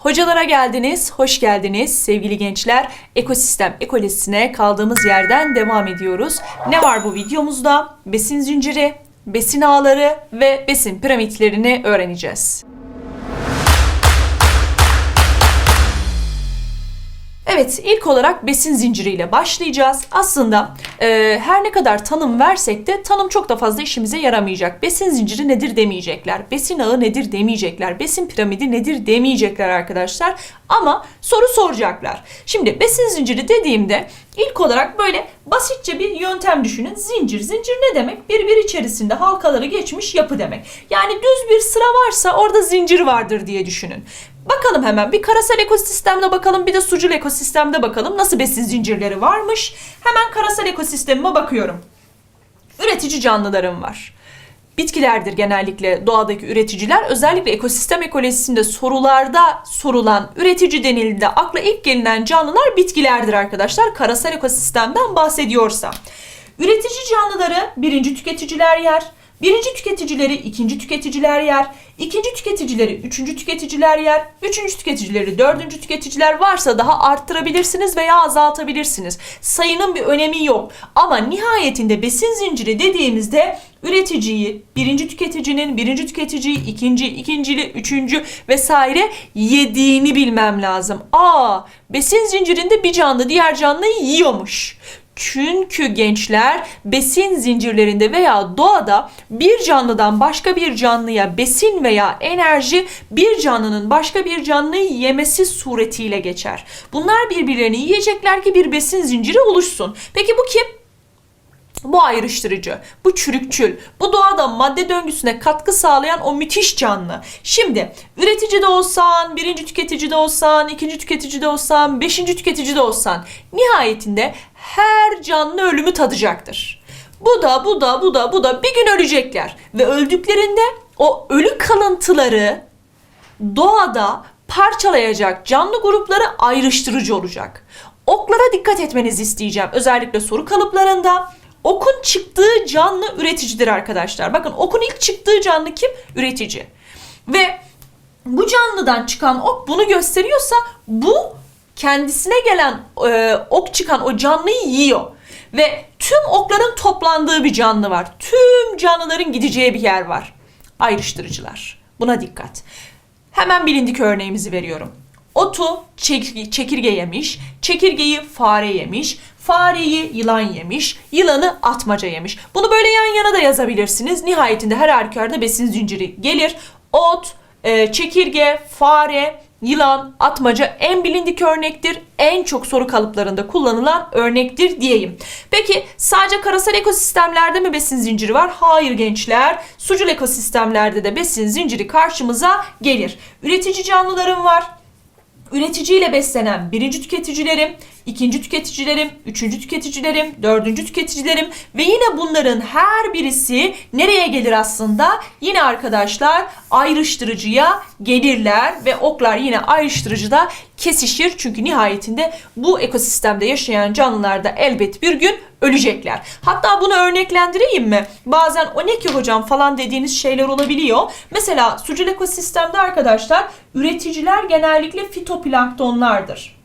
Hocalara geldiniz, hoş geldiniz sevgili gençler. Ekosistem ekolojisine kaldığımız yerden devam ediyoruz. Ne var bu videomuzda? Besin zinciri, besin ağları ve besin piramitlerini öğreneceğiz. Evet, ilk olarak besin zinciriyle başlayacağız. Aslında e, her ne kadar tanım versek de tanım çok da fazla işimize yaramayacak. Besin zinciri nedir demeyecekler. Besin ağı nedir demeyecekler. Besin piramidi nedir demeyecekler arkadaşlar. Ama soru soracaklar. Şimdi besin zinciri dediğimde ilk olarak böyle basitçe bir yöntem düşünün. Zincir. Zincir ne demek? Birbir içerisinde halkaları geçmiş yapı demek. Yani düz bir sıra varsa orada zincir vardır diye düşünün. Bakalım hemen bir karasal ekosistemde bakalım bir de sucul ekosistemde bakalım nasıl besin zincirleri varmış. Hemen karasal ekosistemime bakıyorum. Üretici canlılarım var. Bitkilerdir genellikle doğadaki üreticiler. Özellikle ekosistem ekolojisinde sorularda sorulan üretici denildiğinde akla ilk gelinen canlılar bitkilerdir arkadaşlar. Karasal ekosistemden bahsediyorsam. Üretici canlıları birinci tüketiciler yer. Birinci tüketicileri ikinci tüketiciler yer. ikinci tüketicileri üçüncü tüketiciler yer. Üçüncü tüketicileri dördüncü tüketiciler varsa daha arttırabilirsiniz veya azaltabilirsiniz. Sayının bir önemi yok. Ama nihayetinde besin zinciri dediğimizde üreticiyi, birinci tüketicinin, birinci tüketiciyi, ikinci, ikincili, üçüncü vesaire yediğini bilmem lazım. Aa, besin zincirinde bir canlı diğer canlıyı yiyormuş. Çünkü gençler besin zincirlerinde veya doğada bir canlıdan başka bir canlıya besin veya enerji bir canlının başka bir canlıyı yemesi suretiyle geçer. Bunlar birbirlerini yiyecekler ki bir besin zinciri oluşsun. Peki bu kim? Bu ayrıştırıcı, bu çürükçül, bu doğada madde döngüsüne katkı sağlayan o müthiş canlı. Şimdi üretici de olsan, birinci tüketici de olsan, ikinci tüketici de olsan, beşinci tüketici de olsan nihayetinde her canlı ölümü tadacaktır. Bu da, bu da, bu da, bu da bir gün ölecekler. Ve öldüklerinde o ölü kalıntıları doğada parçalayacak canlı grupları ayrıştırıcı olacak. Oklara dikkat etmenizi isteyeceğim. Özellikle soru kalıplarında. Okun çıktığı canlı üreticidir arkadaşlar. Bakın okun ilk çıktığı canlı kim? Üretici. Ve bu canlıdan çıkan ok bunu gösteriyorsa bu kendisine gelen e, ok çıkan o canlıyı yiyor. Ve tüm okların toplandığı bir canlı var. Tüm canlıların gideceği bir yer var. Ayrıştırıcılar. Buna dikkat. Hemen bilindik örneğimizi veriyorum. Otu çek- çekirge yemiş, çekirgeyi fare yemiş, fareyi yılan yemiş, yılanı atmaca yemiş. Bunu böyle yan yana da yazabilirsiniz. Nihayetinde her halükarda besin zinciri gelir. Ot, e, çekirge, fare, yılan, atmaca en bilindik örnektir. En çok soru kalıplarında kullanılan örnektir diyeyim. Peki sadece karasal ekosistemlerde mi besin zinciri var? Hayır gençler. Sucul ekosistemlerde de besin zinciri karşımıza gelir. Üretici canlılarım var. Üreticiyle beslenen birinci tüketicilerim, ikinci tüketicilerim, üçüncü tüketicilerim, dördüncü tüketicilerim ve yine bunların her birisi nereye gelir aslında? Yine arkadaşlar ayrıştırıcıya gelirler ve oklar yine ayrıştırıcıda kesişir. Çünkü nihayetinde bu ekosistemde yaşayan canlılar da elbet bir gün ölecekler. Hatta bunu örneklendireyim mi? Bazen o ne ki hocam falan dediğiniz şeyler olabiliyor. Mesela sucul ekosistemde arkadaşlar üreticiler genellikle fitoplanktonlardır.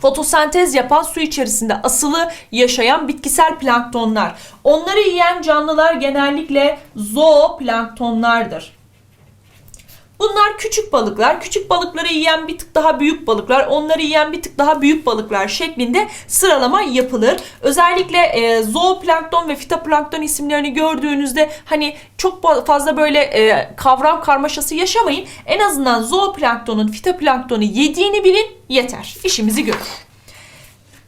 Fotosentez yapan su içerisinde asılı yaşayan bitkisel planktonlar. Onları yiyen canlılar genellikle zooplanktonlardır. Bunlar küçük balıklar. Küçük balıkları yiyen bir tık daha büyük balıklar. Onları yiyen bir tık daha büyük balıklar şeklinde sıralama yapılır. Özellikle e, zooplankton ve fitoplankton isimlerini gördüğünüzde hani çok fazla böyle e, kavram karmaşası yaşamayın. En azından zooplanktonun fitoplanktonu yediğini bilin yeter. İşimizi görür.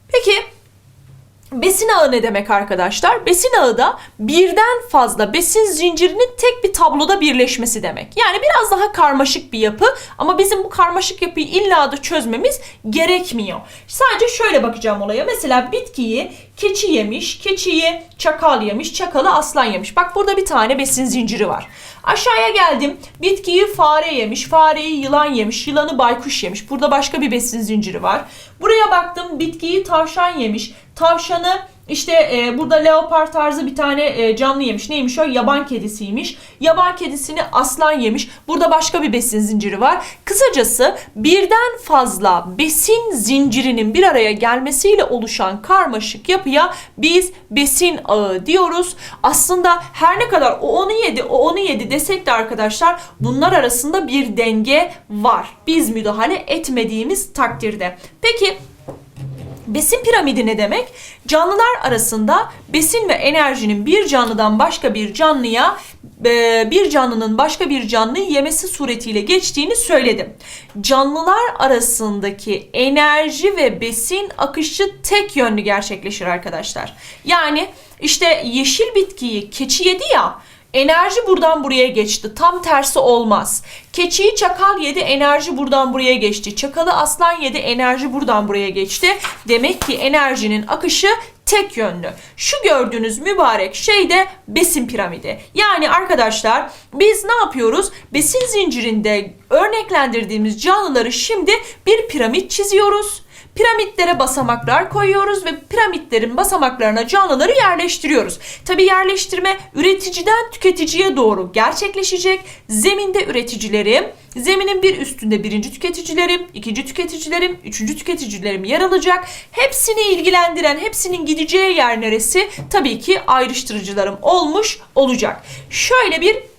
Peki Besin ağı ne demek arkadaşlar? Besin ağı da birden fazla besin zincirinin tek bir tabloda birleşmesi demek. Yani biraz daha karmaşık bir yapı ama bizim bu karmaşık yapıyı illa da çözmemiz gerekmiyor. Sadece şöyle bakacağım olaya. Mesela bitkiyi keçi yemiş, keçiyi çakal yemiş, çakalı aslan yemiş. Bak burada bir tane besin zinciri var. Aşağıya geldim. Bitkiyi fare yemiş, fareyi yılan yemiş, yılanı baykuş yemiş. Burada başka bir besin zinciri var. Buraya baktım. Bitkiyi tavşan yemiş, tavşanı İşte e, burada leopar tarzı bir tane e, canlı yemiş. Neymiş o? Yaban kedisiymiş. Yaban kedisini aslan yemiş. Burada başka bir besin zinciri var. Kısacası birden fazla besin zincirinin bir araya gelmesiyle oluşan karmaşık yapıya biz besin ağı diyoruz. Aslında her ne kadar o onu yedi, o onu yedi desek de arkadaşlar bunlar arasında bir denge var. Biz müdahale etmediğimiz takdirde. Peki Besin piramidi ne demek? Canlılar arasında besin ve enerjinin bir canlıdan başka bir canlıya e, bir canlının başka bir canlıyı yemesi suretiyle geçtiğini söyledim. Canlılar arasındaki enerji ve besin akışı tek yönlü gerçekleşir arkadaşlar. Yani işte yeşil bitkiyi keçi yedi ya Enerji buradan buraya geçti. Tam tersi olmaz. Keçiyi çakal yedi, enerji buradan buraya geçti. Çakalı aslan yedi, enerji buradan buraya geçti. Demek ki enerjinin akışı tek yönlü. Şu gördüğünüz mübarek şey de besin piramidi. Yani arkadaşlar biz ne yapıyoruz? Besin zincirinde örneklendirdiğimiz canlıları şimdi bir piramit çiziyoruz. Piramitlere basamaklar koyuyoruz ve piramitlerin basamaklarına canlıları yerleştiriyoruz. Tabi yerleştirme üreticiden tüketiciye doğru gerçekleşecek. Zeminde üreticilerim, zeminin bir üstünde birinci tüketicilerim, ikinci tüketicilerim, üçüncü tüketicilerim yer alacak. Hepsini ilgilendiren, hepsinin gideceği yer neresi? Tabii ki ayrıştırıcılarım olmuş olacak. Şöyle bir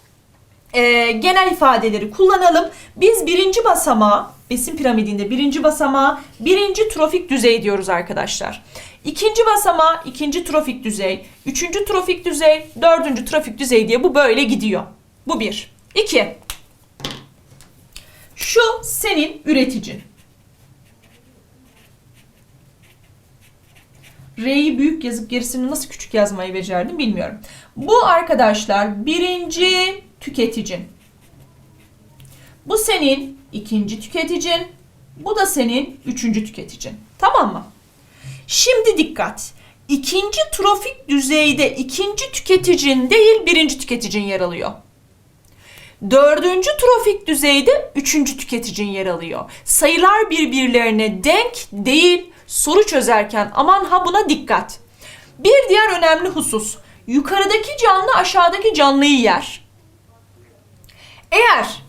e, genel ifadeleri kullanalım. Biz birinci basamağı, besin piramidinde birinci basamağı birinci trofik düzey diyoruz arkadaşlar. İkinci basamağı ikinci trofik düzey, üçüncü trofik düzey, dördüncü trofik düzey diye bu böyle gidiyor. Bu bir. İki. Şu senin üreticin. R'yi büyük yazıp gerisini nasıl küçük yazmayı becerdim bilmiyorum. Bu arkadaşlar birinci tüketicin. Bu senin ikinci tüketicin. Bu da senin üçüncü tüketicin. Tamam mı? Şimdi dikkat. İkinci trofik düzeyde ikinci tüketicin değil birinci tüketicin yer alıyor. Dördüncü trofik düzeyde üçüncü tüketicin yer alıyor. Sayılar birbirlerine denk değil. Soru çözerken aman ha buna dikkat. Bir diğer önemli husus. Yukarıdaki canlı aşağıdaki canlıyı yer. Eğer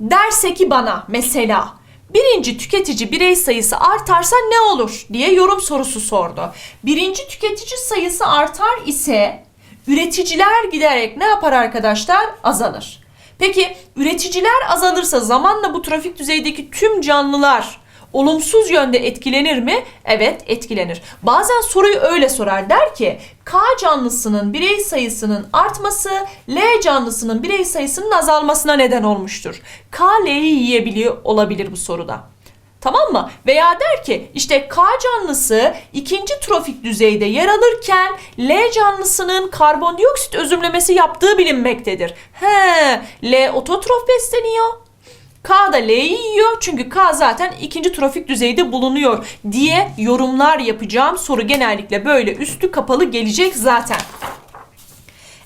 derse ki bana mesela birinci tüketici birey sayısı artarsa ne olur diye yorum sorusu sordu. Birinci tüketici sayısı artar ise üreticiler giderek ne yapar arkadaşlar? Azalır. Peki üreticiler azalırsa zamanla bu trafik düzeydeki tüm canlılar olumsuz yönde etkilenir mi? Evet etkilenir. Bazen soruyu öyle sorar der ki K canlısının birey sayısının artması L canlısının birey sayısının azalmasına neden olmuştur. K L'yi yiyebiliyor olabilir bu soruda. Tamam mı? Veya der ki işte K canlısı ikinci trofik düzeyde yer alırken L canlısının karbondioksit özümlemesi yaptığı bilinmektedir. He, L ototrof besleniyor. K da L'yi yiyor çünkü K zaten ikinci trofik düzeyde bulunuyor diye yorumlar yapacağım. Soru genellikle böyle üstü kapalı gelecek zaten.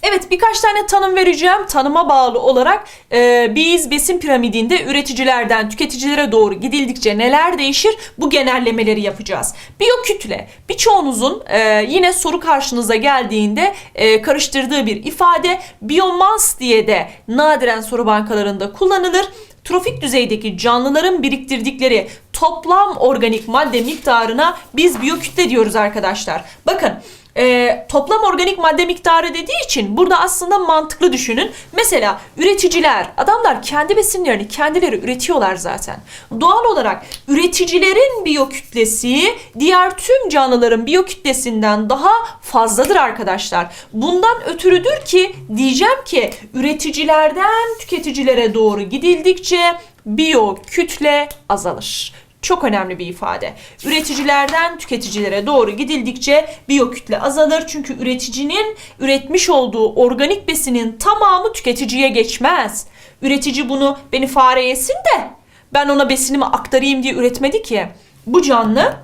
Evet birkaç tane tanım vereceğim. Tanıma bağlı olarak e, biz besin piramidinde üreticilerden tüketicilere doğru gidildikçe neler değişir bu genellemeleri yapacağız. Biyokütle birçoğunuzun e, yine soru karşınıza geldiğinde e, karıştırdığı bir ifade. Biyomans diye de nadiren soru bankalarında kullanılır trofik düzeydeki canlıların biriktirdikleri toplam organik madde miktarına biz biyokütle diyoruz arkadaşlar. Bakın e, toplam organik madde miktarı dediği için burada aslında mantıklı düşünün. Mesela üreticiler, adamlar kendi besinlerini kendileri üretiyorlar zaten. Doğal olarak üreticilerin biyokütlesi diğer tüm canlıların biyokütlesinden daha fazladır arkadaşlar. Bundan ötürüdür ki diyeceğim ki üreticilerden tüketicilere doğru gidildikçe biyokütle azalır. Çok önemli bir ifade. Üreticilerden tüketicilere doğru gidildikçe biyokütle azalır. Çünkü üreticinin üretmiş olduğu organik besinin tamamı tüketiciye geçmez. Üretici bunu beni fare yesin de ben ona besinimi aktarayım diye üretmedi ki. Bu canlı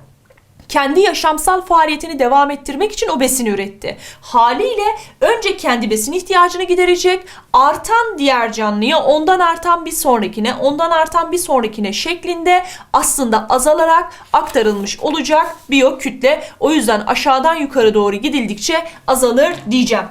kendi yaşamsal faaliyetini devam ettirmek için o besini üretti. Haliyle önce kendi besin ihtiyacını giderecek, artan diğer canlıya, ondan artan bir sonrakine, ondan artan bir sonrakine şeklinde aslında azalarak aktarılmış olacak biyokütle. O yüzden aşağıdan yukarı doğru gidildikçe azalır diyeceğim.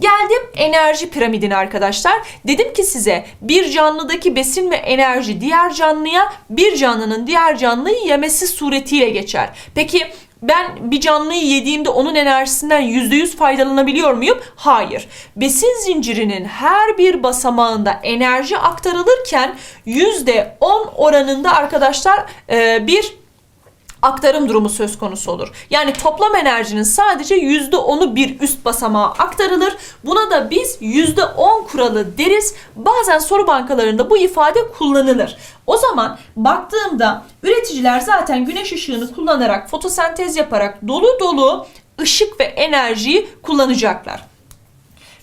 Geldim enerji piramidine arkadaşlar. Dedim ki size bir canlıdaki besin ve enerji diğer canlıya bir canlının diğer canlıyı yemesi suretiyle geçer. Peki ben bir canlıyı yediğimde onun enerjisinden %100 faydalanabiliyor muyum? Hayır. Besin zincirinin her bir basamağında enerji aktarılırken %10 oranında arkadaşlar e, bir aktarım durumu söz konusu olur. Yani toplam enerjinin sadece %10'u bir üst basamağa aktarılır. Buna da biz %10 kuralı deriz. Bazen soru bankalarında bu ifade kullanılır. O zaman baktığımda üreticiler zaten güneş ışığını kullanarak fotosentez yaparak dolu dolu ışık ve enerjiyi kullanacaklar.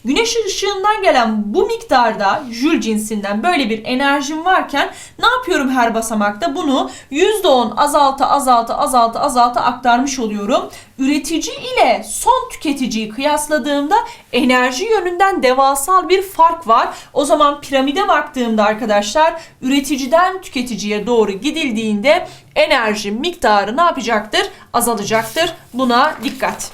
Güneş ışığından gelen bu miktarda jül cinsinden böyle bir enerjim varken ne yapıyorum her basamakta? Bunu %10 azalta azalta azalta azalta aktarmış oluyorum. Üretici ile son tüketiciyi kıyasladığımda enerji yönünden devasal bir fark var. O zaman piramide baktığımda arkadaşlar üreticiden tüketiciye doğru gidildiğinde enerji miktarı ne yapacaktır? Azalacaktır. Buna dikkat.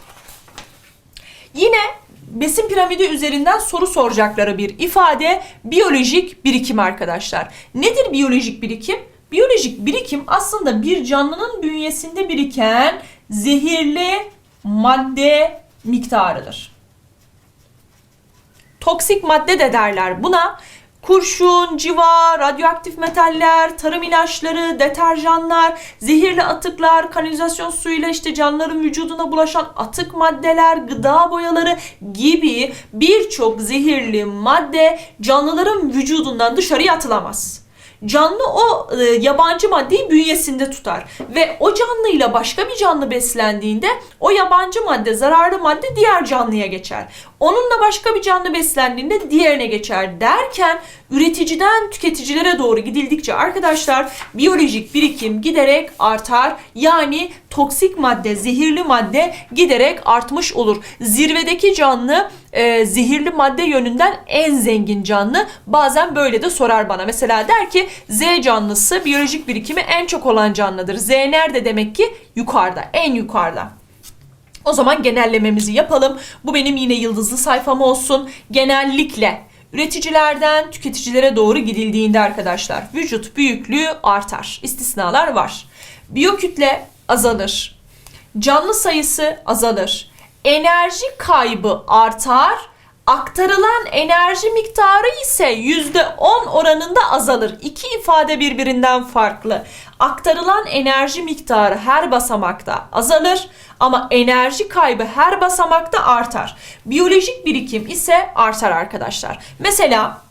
Yine besin piramidi üzerinden soru soracakları bir ifade biyolojik birikim arkadaşlar. Nedir biyolojik birikim? Biyolojik birikim aslında bir canlının bünyesinde biriken zehirli madde miktarıdır. Toksik madde de derler buna. Kurşun, civa, radyoaktif metaller, tarım ilaçları, deterjanlar, zehirli atıklar, kanalizasyon suyuyla işte canlıların vücuduna bulaşan atık maddeler, gıda boyaları gibi birçok zehirli madde canlıların vücudundan dışarıya atılamaz. Canlı o e, yabancı maddeyi bünyesinde tutar ve o canlıyla başka bir canlı beslendiğinde o yabancı madde, zararlı madde diğer canlıya geçer. Onunla başka bir canlı beslendiğinde diğerine geçer derken üreticiden tüketicilere doğru gidildikçe arkadaşlar biyolojik birikim giderek artar. Yani toksik madde, zehirli madde giderek artmış olur. Zirvedeki canlı e, zehirli madde yönünden en zengin canlı. Bazen böyle de sorar bana. Mesela der ki Z canlısı biyolojik birikimi en çok olan canlıdır. Z nerede demek ki? Yukarıda, en yukarıda. O zaman genellememizi yapalım. Bu benim yine yıldızlı sayfam olsun. Genellikle üreticilerden tüketicilere doğru gidildiğinde arkadaşlar vücut büyüklüğü artar. İstisnalar var. Biyokütle azalır. Canlı sayısı azalır. Enerji kaybı artar. Aktarılan enerji miktarı ise %10 oranında azalır. İki ifade birbirinden farklı. Aktarılan enerji miktarı her basamakta azalır ama enerji kaybı her basamakta artar. Biyolojik birikim ise artar arkadaşlar. Mesela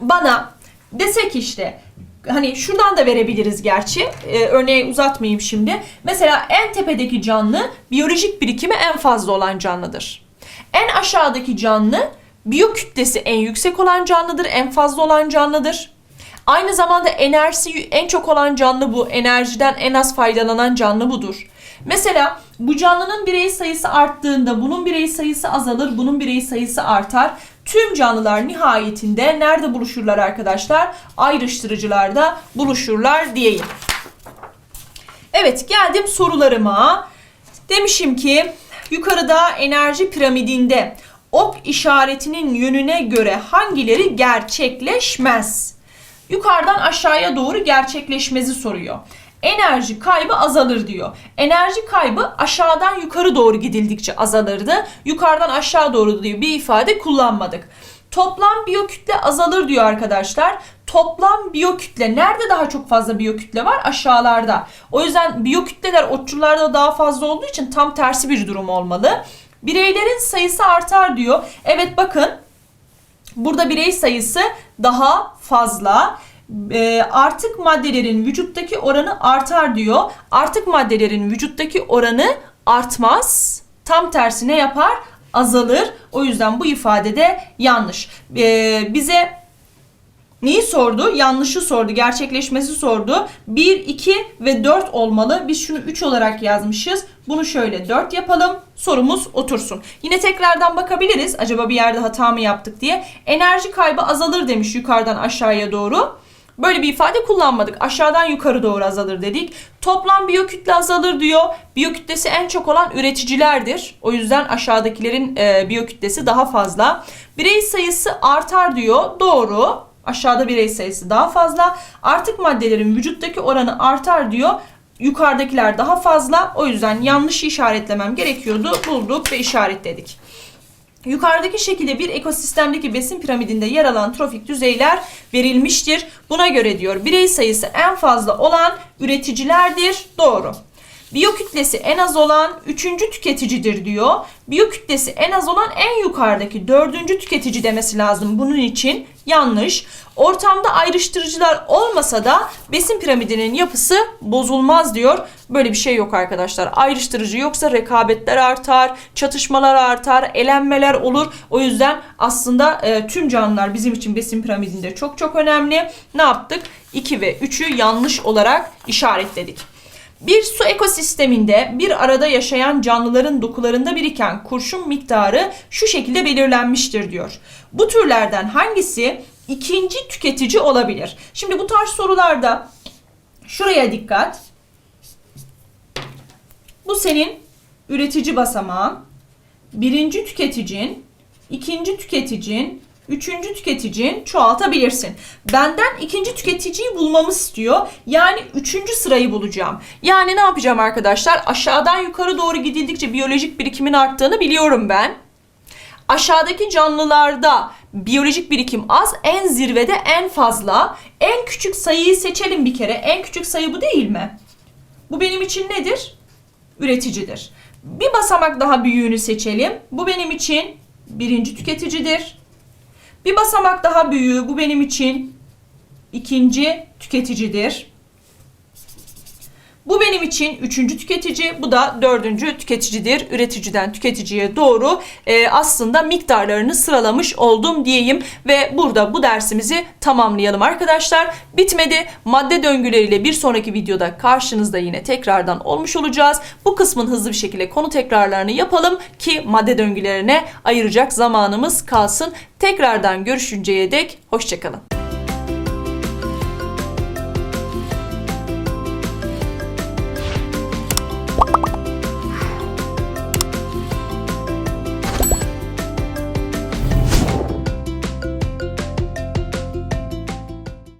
bana desek işte hani şuradan da verebiliriz gerçi. Ee, örneği uzatmayayım şimdi. Mesela en tepedeki canlı biyolojik birikimi en fazla olan canlıdır. En aşağıdaki canlı biyokütlesi en yüksek olan canlıdır, en fazla olan canlıdır. Aynı zamanda enerjisi en çok olan canlı bu. Enerjiden en az faydalanan canlı budur. Mesela bu canlının birey sayısı arttığında bunun birey sayısı azalır, bunun birey sayısı artar. Tüm canlılar nihayetinde nerede buluşurlar arkadaşlar? Ayrıştırıcılarda buluşurlar diyeyim. Evet geldim sorularıma. Demişim ki yukarıda enerji piramidinde ok işaretinin yönüne göre hangileri gerçekleşmez? Yukarıdan aşağıya doğru gerçekleşmezi soruyor. Enerji kaybı azalır diyor. Enerji kaybı aşağıdan yukarı doğru gidildikçe azalırdı. Yukarıdan aşağı doğru diyor bir ifade kullanmadık. Toplam biyokütle azalır diyor arkadaşlar. Toplam biyokütle nerede daha çok fazla biyokütle var? Aşağılarda. O yüzden biyokütleler otçullarda daha fazla olduğu için tam tersi bir durum olmalı. Bireylerin sayısı artar diyor. Evet bakın burada birey sayısı daha fazla. E, artık maddelerin vücuttaki oranı artar diyor. Artık maddelerin vücuttaki oranı artmaz. Tam tersine yapar? Azalır. O yüzden bu ifade de yanlış. E, bize Neyi sordu? Yanlışı sordu. Gerçekleşmesi sordu. 1, 2 ve 4 olmalı. Biz şunu 3 olarak yazmışız. Bunu şöyle 4 yapalım. Sorumuz otursun. Yine tekrardan bakabiliriz. Acaba bir yerde hata mı yaptık diye. Enerji kaybı azalır demiş yukarıdan aşağıya doğru. Böyle bir ifade kullanmadık. Aşağıdan yukarı doğru azalır dedik. Toplam biyokütle azalır diyor. Biyokütlesi en çok olan üreticilerdir. O yüzden aşağıdakilerin e, biyokütlesi daha fazla. Birey sayısı artar diyor. Doğru. Aşağıda birey sayısı daha fazla. Artık maddelerin vücuttaki oranı artar diyor. Yukarıdakiler daha fazla. O yüzden yanlış işaretlemem gerekiyordu. Bulduk ve işaretledik. Yukarıdaki şekilde bir ekosistemdeki besin piramidinde yer alan trofik düzeyler verilmiştir. Buna göre diyor birey sayısı en fazla olan üreticilerdir. Doğru. Biyokütlesi en az olan üçüncü tüketicidir diyor. Biyokütlesi en az olan en yukarıdaki dördüncü tüketici demesi lazım bunun için. Yanlış. Ortamda ayrıştırıcılar olmasa da besin piramidinin yapısı bozulmaz diyor. Böyle bir şey yok arkadaşlar. Ayrıştırıcı yoksa rekabetler artar, çatışmalar artar, elenmeler olur. O yüzden aslında e, tüm canlılar bizim için besin piramidinde çok çok önemli. Ne yaptık? 2 ve 3'ü yanlış olarak işaretledik. Bir su ekosisteminde bir arada yaşayan canlıların dokularında biriken kurşun miktarı şu şekilde belirlenmiştir diyor. Bu türlerden hangisi ikinci tüketici olabilir? Şimdi bu tarz sorularda şuraya dikkat. Bu senin üretici basamağın, birinci tüketicin, ikinci tüketicin, üçüncü tüketicin çoğaltabilirsin. Benden ikinci tüketiciyi bulmamı istiyor. Yani üçüncü sırayı bulacağım. Yani ne yapacağım arkadaşlar? Aşağıdan yukarı doğru gidildikçe biyolojik birikimin arttığını biliyorum ben. Aşağıdaki canlılarda biyolojik birikim az, en zirvede en fazla. En küçük sayıyı seçelim bir kere. En küçük sayı bu değil mi? Bu benim için nedir? Üreticidir. Bir basamak daha büyüğünü seçelim. Bu benim için birinci tüketicidir. Bir basamak daha büyüğü bu benim için ikinci tüketicidir. Bu benim için üçüncü tüketici, bu da dördüncü tüketicidir. Üreticiden tüketiciye doğru e, aslında miktarlarını sıralamış oldum diyeyim ve burada bu dersimizi tamamlayalım arkadaşlar. Bitmedi. Madde döngüleriyle bir sonraki videoda karşınızda yine tekrardan olmuş olacağız. Bu kısmın hızlı bir şekilde konu tekrarlarını yapalım ki madde döngülerine ayıracak zamanımız kalsın. Tekrardan görüşünceye dek hoşçakalın.